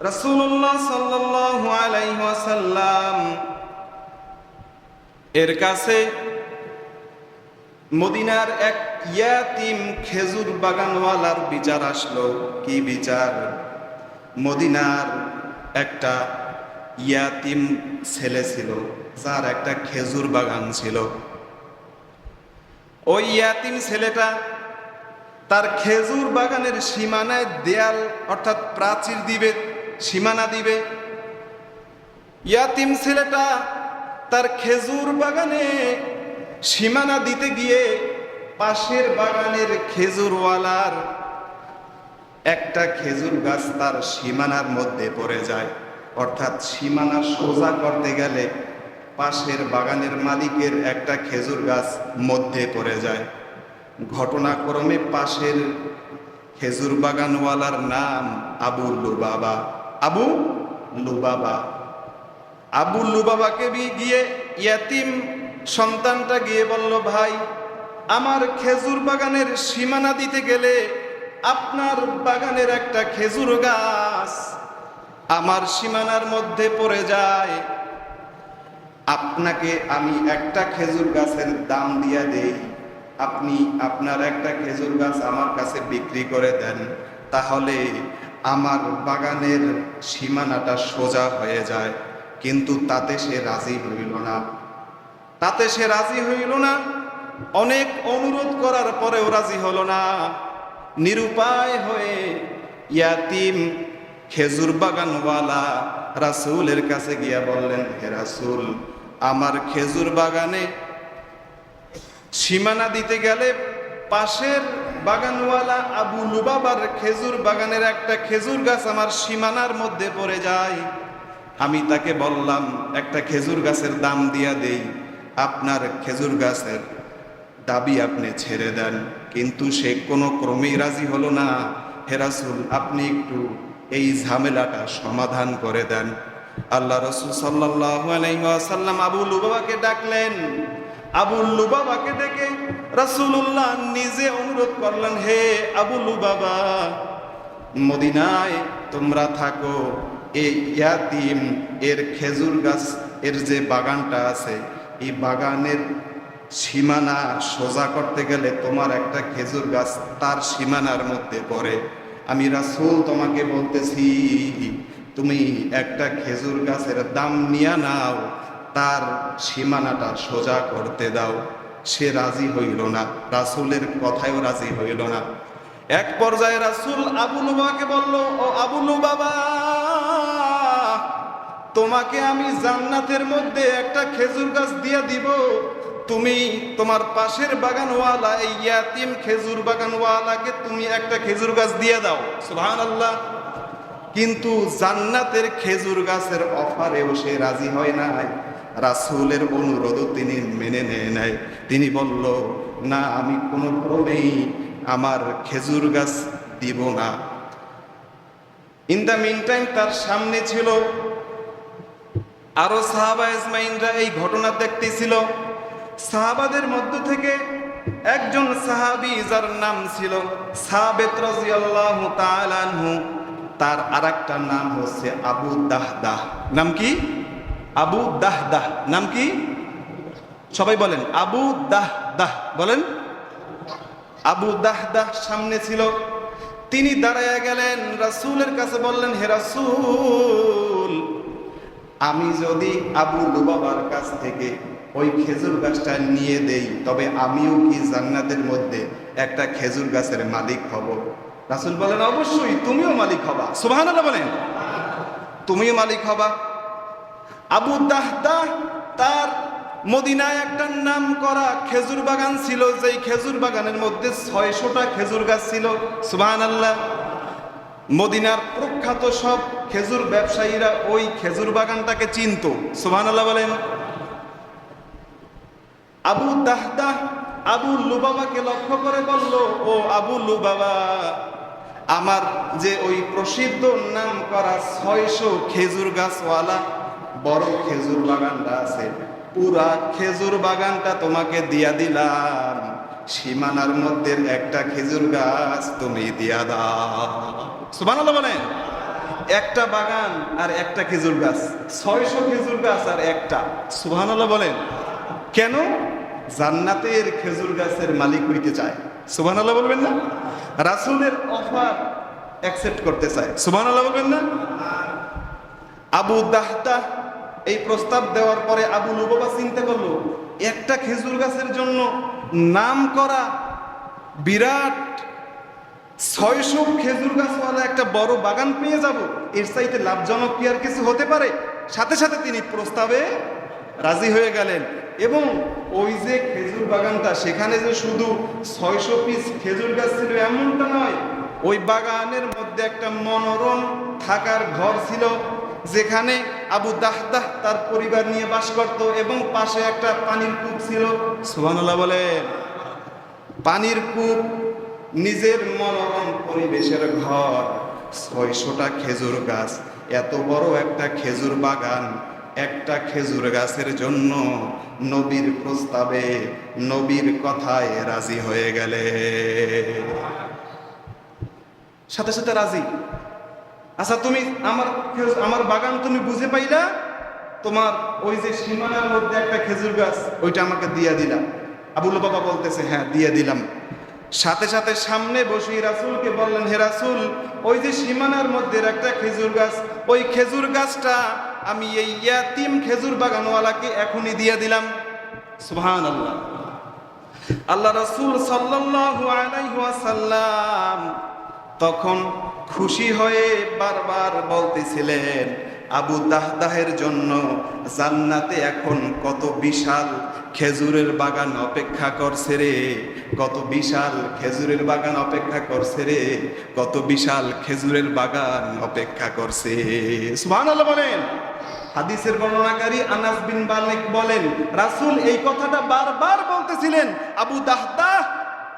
রাসূলুল্লাহ সাল্লাল্লাহু এর কাছে মদিনার এক ইয়াতিম খেজুর বাগানওয়ালার বিচার আসলো। কি বিচার? মদিনার একটা ইয়াতিম ছেলে ছিল, যার একটা খেজুর বাগান ছিল। ওই ইয়াতিম ছেলেটা তার খেজুর বাগানের সীমানায় দেয়াল অর্থাৎ প্রাচীর দিবে সীমানা দিবে। ইয়াতিম ছেলেটা তার খেজুর বাগানে সীমানা দিতে গিয়ে পাশের বাগানের খেজুরওয়ালার একটা খেজুর গাছ তার সীমানার মধ্যে পড়ে যায়। অর্থাৎ সীমানা সোজা করতে গেলে পাশের বাগানের মালিকের একটা খেজুর গাছ মধ্যে পড়ে যায়। ঘটনাক্রমে পাশের খেজুর বাগানওয়ালার নাম আবু লুবাবা আবু লুবাবা। আবু লুবাবাকে গিয়ে ইয়াতিম সন্তানটা গিয়ে বলল, ভাই, আমার খেজুর বাগানের সীমানা দিতে গেলে আপনার বাগানের একটা খেজুর গাছ আমার সীমানার মধ্যে পড়ে যায়। আপনাকে আমি একটা খেজুর গাছের দাম দিয়া দেই। আপনি আপনার একটা খেজুর গাছ আমার কাছে বিক্রি করে দেন। তাহলে আমার বাগানের সীমানাটা সোজা হয়ে যায়, কিন্তু তাতে সে রাজি হইল না। তাতে সে রাজি হইল না। অনেক অনুরোধ করার পরেও রাজি হলো না। নিরুপায় হয়ে ইয়াতিম খেজুর বাগানওয়ালা রাসূলের কাছে গিয়া বললেন, হে রাসূল, আমার খেজুর বাগানে সীমানা দিতে গেলে পাশের বাগানওয়ালা আবু লুবাবার খেজুর বাগানের একটা খেজুর গাছ আমার সীমানার মধ্যে পড়ে যায়। আমি তাকে বললাম, একটা খেজুর গাছের দাম দিয়া দেই, আপনার খেজুর গাছের দাবি আপনি ছেড়ে দেন। কিন্তু সে কোনো ক্রমেই রাজি হলো না। হেরাসুল আপনি একটু এই ঝামেলাটা সমাধান করে দেন। আল্লাহ রসুল সাল্লাহ আলাইসাল্লাম আবু লুবাবাকে ডাকলেন। আবু লুবাবাকে ডেকে রাসূলুল্লাহ নিজে অনুরোধ করলেন, হে আবু লুবাবা, মদিনায় তোমরা থাকো, এই ইয়াতিম, এর খেজুর গাছ, এর যে বাগানটা আছে, এই বাগানের সীমানা সোজা করতে গেলে তোমার একটা খেজুর গাছ তার সীমানার মধ্যে পড়ে। আমি রাসূল তোমাকে বলতেছি, তুমি একটা খেজুর গাছের দাম নিয়ে নাও, তার সীমানাটা সোজা করতে দাও। সে রাজি হইল না, রাসূলের কথায়ও রাজি হইল না। এক পর্যায়ে রাসূল আবুল বাবাকে বলল, ও আবুল বাবা তোমাকে আমি জান্নাতের মধ্যে একটা খেজুর গাছ দিয়ে দিব। তুমি তোমার পাশের বাগানওয়ালা, এই ইয়াতিম খেজুর বাগানওয়ালাকে তুমি একটা খেজুর গাছ দিয়ে দাও। সুহান আল্লাহ কিন্তু জান্নাতের খেজুর গাছের অফারেও সে রাজি হয় নাই। রাসূলের অনুরোধও তিনি মেনে নেয় নাই। তিনি বলল, না, আমি কোনো ক্রমেই আমার খেজুর গাছ দিব না। ইন দ্য মিন টাইম তার সামনে ছিল আরও সাহাবা ইসমাইনরা এই ঘটনা দেখতেছিল। সাহাবাদের মধ্য থেকে একজন সাহাবি যার নাম ছিল সাবেত রাদিয়াল্লাহু তাআলা তার আরেকটা নাম হচ্ছে আবু দাহদাহ। নাম কি? আবু দাহদাহ নাম কি? সবাই বলেন, আবু দাহদাহ বলেন, আবু দাহ দাহদাহ সামনে ছিল। তিনি দাঁড়ায়া গেলেন, রাসূলের কাছে বললেন, হে রাসূল, আমি যদি আবু লুবাবার কাছ থেকে ওই খেজুর গাছটা নিয়ে দেই, তবে আমিও কি জান্নাতের মধ্যে একটা খেজুর গাছের মালিক হব? রাসূল বলেন, অবশ্যই, তুমিও মালিক হবা। সুবহানাল্লাহ বলেন, তুমিও মালিক হবা। আবু দাহদাহ তার মদিনায় একটা নাম করা খেজুর বাগান ছিল, যেই খেজুর বাগানের মধ্যে ছয়শটা খেজুর গাছ ছিল। সুবহান আল্লাহ মদিনার প্রখ্যাত সব খেজুর ব্যবসায়ীরা ওই খেজুর বাগানটাকে চিনত। সুবহান আল্লাহ বলেন। আবু দাহদাহ আবু লুবাবাকে লক্ষ্য করে বলল, ও আবু লুবাবা, আমার যে ওই প্রসিদ্ধ নাম করা ছয়শো খেজুর গাছওয়ালা বড় খেজুর বাগানটা আছে। পুরা খেজুর বাগানটা তোমাকে দিয়া দিলাম। সীমানার মধ্যে একটা খেজুর গাছ তুমি দিয়া দাও। সুবহানাল্লাহ বলেন। একটা বাগান আর একটা খেজুর গাছ। ছয়শো খেজুর গাছ আর একটা। সুবহানাল্লাহ বলেন। কেন? জান্নাতের খেজুর গাছের মালিক হইতে চায়। সুবহানাল্লাহ বলবেন না? রাসূলের অফার অ্যাকসেপ্ট করতে চায়। সুবহানাল্লাহ বলবেন না? আবু দাহতা এই প্রস্তাব দেওয়ার পরে আবু লুবাবা চিন্তা করল, একটা খেজুর গাছের জন্য নাম করা বিরাট ছয়শো খেজুর গাছওয়ালা একটা বড় বাগান পেয়ে যাব, এর চাইতে লাভজনক কি আর কিছু হতে পারে? সাথে সাথে তিনি প্রস্তাবে রাজি হয়ে গেলেন। এবং ওই যে খেজুর বাগানটা, সেখানে যে শুধু ছয়শো পিস খেজুর গাছ ছিল এমনটা নয়, ওই বাগানের মধ্যে একটা মনোরম থাকার ঘর ছিল যেখানে আবু দাহদাহ তার পরিবার নিয়ে বাস করত এবং পাশে একটা পানির কূপ ছিল। সুবহানাল্লাহ বলেন। পানির কূপ নিজের মনোরম পরিবেশের ঘর। ছয়শোটা খেজুর গাছ এত বড় একটা খেজুর বাগান একটা খেজুর গাছের জন্য নবীর প্রস্তাবে নবীর কথায় রাজি হয়ে গেলে। সাথে সাথে রাজি। আচ্ছা তুমি আমার আমার বাগান তুমি বুঝে পাইলা? তোমার ওই যে সীমানার মধ্যে একটা খেজুর গাছ, ওইটা আমাকে দিয়ে দিলাম আবুল বাবা বলতেছে হ্যাঁ দিয়ে দিলাম। সাথে সাথে সামনে বসিয়ে রাসুলকে বললেন, হে রাসুল, ওই যে সীমানার মধ্যে একটা খেজুর গাছ, ওই খেজুর গাছটা আমি এই ইয়াতিম খেজুর বাগানওয়ালাকে এখনই দিয়ে দিলাম। সুবহান আল্লাহ আল্লাহ রসুল সাল্লাল্লাহু আলাইহি ওয়াসাল্লাম তখন খুশি হয়ে বারবার বলতেছিলেন, আবু দাহদাহের জন্য জান্নাতে এখন কত বিশাল খেজুরের বাগান অপেক্ষা করছে রে, কত বিশাল খেজুরের বাগান অপেক্ষা করছে রে, কত বিশাল খেজুরের বাগান অপেক্ষা করছে। সুবহানাল্লাহ বলেন। হাদিসের বর্ণনাকারী আনাস বিন মালিক বলেন, রাসূল এই কথাটা বারবার বলতেছিলেন, আবু দাহদাহ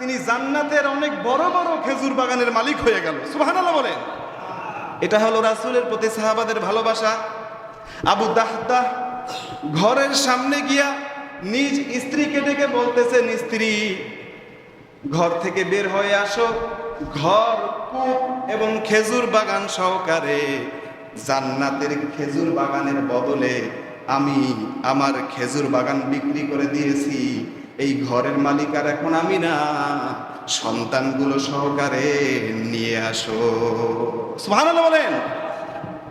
তিনি জান্নাতের অনেক বড় বড় খেজুর বাগানের মালিক হয়ে গেল। সুবহানাল্লাহ বলেন। এটা হলো রাসূলের প্রতি সাহাবাদের ভালোবাসা। আবু দাহদাহ ঘরের সামনে গিয়া নিজ স্ত্রীকে ডেকে বলতেছেন স্ত্রী ঘর থেকে বের হয়ে আসো। ঘর, কূপ এবং খেজুর বাগান সহকারে জান্নাতের খেজুর বাগানের বদলে আমি আমার খেজুর বাগান বিক্রি করে দিয়েছি। এই ঘরের মালিক আর এখন আমি না। সন্তানগুলো সহকারে নিয়ে আসো। সুবহানাল্লাহ বলেন।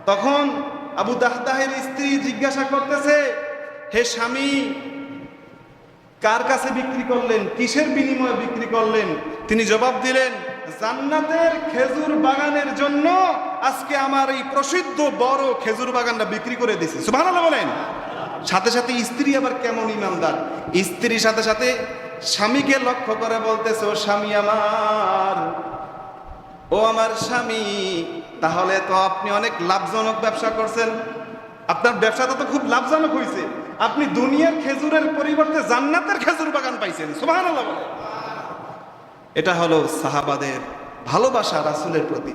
তখন আবু দাহদাহের স্ত্রী জিজ্ঞাসা করতেছে, হে স্বামী, কার কাছে বিক্রি করলেন? কিসের বিনিময়ে বিক্রি করলেন? তিনি জবাব দিলেন, জান্নাতের খেজুর বাগানের জন্য আজকে আমার এই প্রসিদ্ধ বড় খেজুর বাগানটা বিক্রি করে দিছি সুবহানাল্লাহ বলেন। সাথে সাথে স্ত্রী আবার কেমন ইমানদার? স্ত্রীর সাথে সাথে স্বামীকে লক্ষ্য করে বলতেছে, ও স্বামী আমার, ও আমার স্বামী, তাহলে তো আপনি অনেক লাভজনক ব্যবসা করছেন। আপনার ব্যবসাটা তো খুব লাভজনক হয়েছে আপনি দুনিয়ার খেজুরের পরিবর্তে জান্নাতের খেজুর বাগান পাইছেন। বলে এটা হলো সাহাবাদের ভালোবাসা রাসুলের প্রতি।